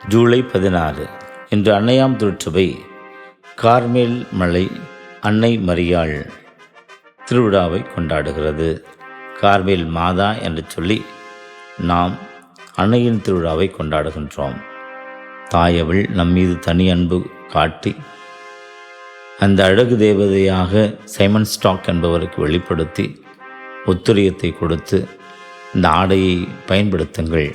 ஜூலை பதினாறு இன்று அன்னையாம் திருச்சபை கார்மேல் மலை அன்னை மரியாள் திருவிழாவை கொண்டாடுகிறது. கார்மேல் மாதா என்று சொல்லி நாம் அன்னையின் திருவிழாவை கொண்டாடுகின்றோம். தாயவள் நம்மீது தனி அன்பு காட்டி அந்த அழகு தேவதையாக சைமன் ஸ்டாக் என்பவருக்கு வெளிப்படுத்தி ஒத்துரியத்தை கொடுத்து இந்த ஆடையை பயன்படுத்துங்கள்.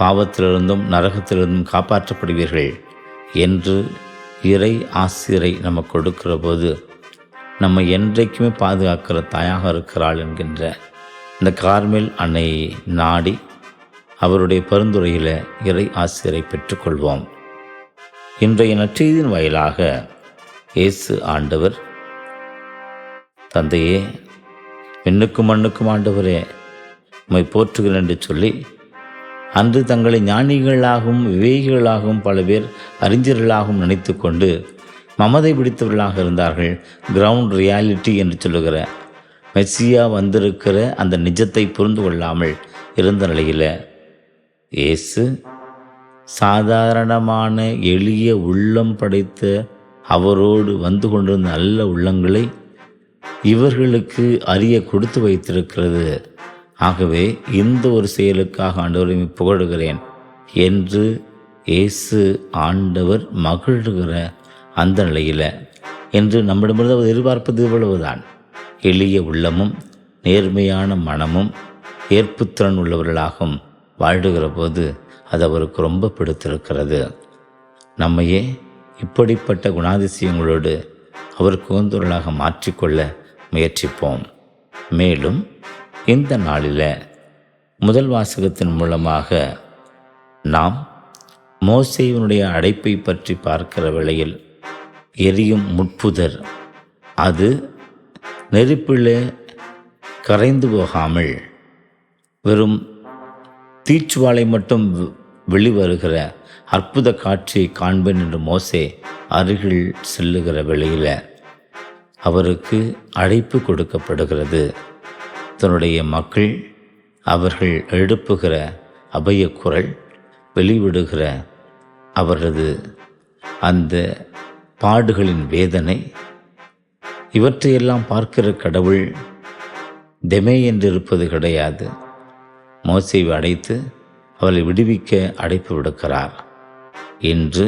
பாவத்திலிருந்தும் நரகத்திலிருந்தும் காப்பாற்றப்படுவீர்கள் என்று இறை ஆசிரை நமக்கு கொடுக்கிற போது நம்ம என்றைக்குமே பாதுகாக்கிற தாயாக இருக்கிறாள் என்கின்ற இந்த கார்மேல் அன்னையை நாடி அவருடைய பரிந்துரையில் இறை ஆசிரியரை பெற்றுக்கொள்வோம். இன்றைய நற்செய்தியின் வாயிலாக இயேசு ஆண்டவர் தந்தையே விண்ணுக்கும் மண்ணுக்கும் ஆண்டவரே உம்மை போற்றுகிறேன் என்று சொல்லி அன்று தங்களை ஞானிகளாகவும் விவேகிகளாகவும் பல பேர் அறிஞர்களாகவும் நினைத்து கொண்டு மமதை பிடித்தவர்களாக இருந்தார்கள். கிரவுண்ட் ரியாலிட்டி என்று சொல்லுகிற மெஸ்ஸியா வந்திருக்கிற அந்த நிஜத்தை புரிந்து கொள்ளாமல் இருந்த நிலையில் இயேசு சாதாரணமான எளிய உள்ளம் படைத்த அவரோடு வந்து கொண்டிருந்த நல்ல உள்ளங்களை இவர்களுக்கு அறிய கொடுத்து வைத்திருக்கிறது. ஆகவே இந்த ஒரு செயலுக்காக ஆண்டவரை புகழுகிறேன் என்று இயேசு ஆண்டவர் மகிழ்கிற அந்த நிலையில் என்று நம்மிடமிருந்து அவர் எதிர்பார்ப்பது இவ்வளவுதான். எளிய உள்ளமும் நேர்மையான மனமும் ஏற்புத்திறன் உள்ளவர்களாகவும் வாழ்கிற போது அது அவருக்கு ரொம்ப பிடித்திருக்கிறது. நம்மையே இப்படிப்பட்ட குணாதிசயங்களோடு அவருக்கு குகந்தொருளாக மாற்றிக்கொள்ள முயற்சிப்போம். மேலும் இந்த நாளில் முதல் வாசகத்தின் மூலமாக நாம் மோசேவனுடைய அடைப்பை பற்றி பார்க்கிற வேளையில் எரியும் முட்புதர் அது நெருப்பில் கரைந்து போகாமல் வெறும் தீச்சுவாலை மட்டும் வெளிவருகிற அற்புத காட்சியை காண்பேன் என்று மோசே அருகில் செல்லுகிற வேளையில் அவருக்கு அழைப்பு கொடுக்கப்படுகிறது. தன்னுடைய மக்கள் அவர்கள் எழுப்புகிற அபய குரல் வெளிவிடுகிற அவரது அந்த பாடுகளின் வேதனை இவற்றையெல்லாம் பார்க்கிற கடவுள் தெமே என்றிருப்பது கிடையாது. மோசைவை அடைத்து அவளை விடுவிக்க அடைப்பு விடுக்கிறார். இன்று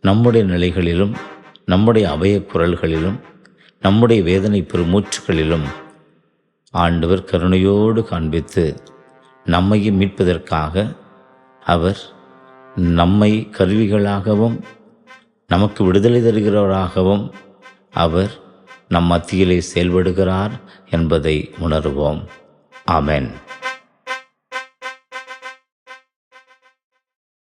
நம்முடைய நிலைகளிலும் நம்முடைய அபய குரல்களிலும் நம்முடைய வேதனை பெருமூச்சுகளிலும் ஆண்டவர் கருணையோடு காண்பித்து நம்மையும் மீட்பதற்காக அவர் நம்மை கருவிகளாகவும் நமக்கு விடுதலை தருகிறவராகவும் அவர் நம் மத்தியிலே செயல்படுகிறார் என்பதை உணர்வோம். ஆமேன்.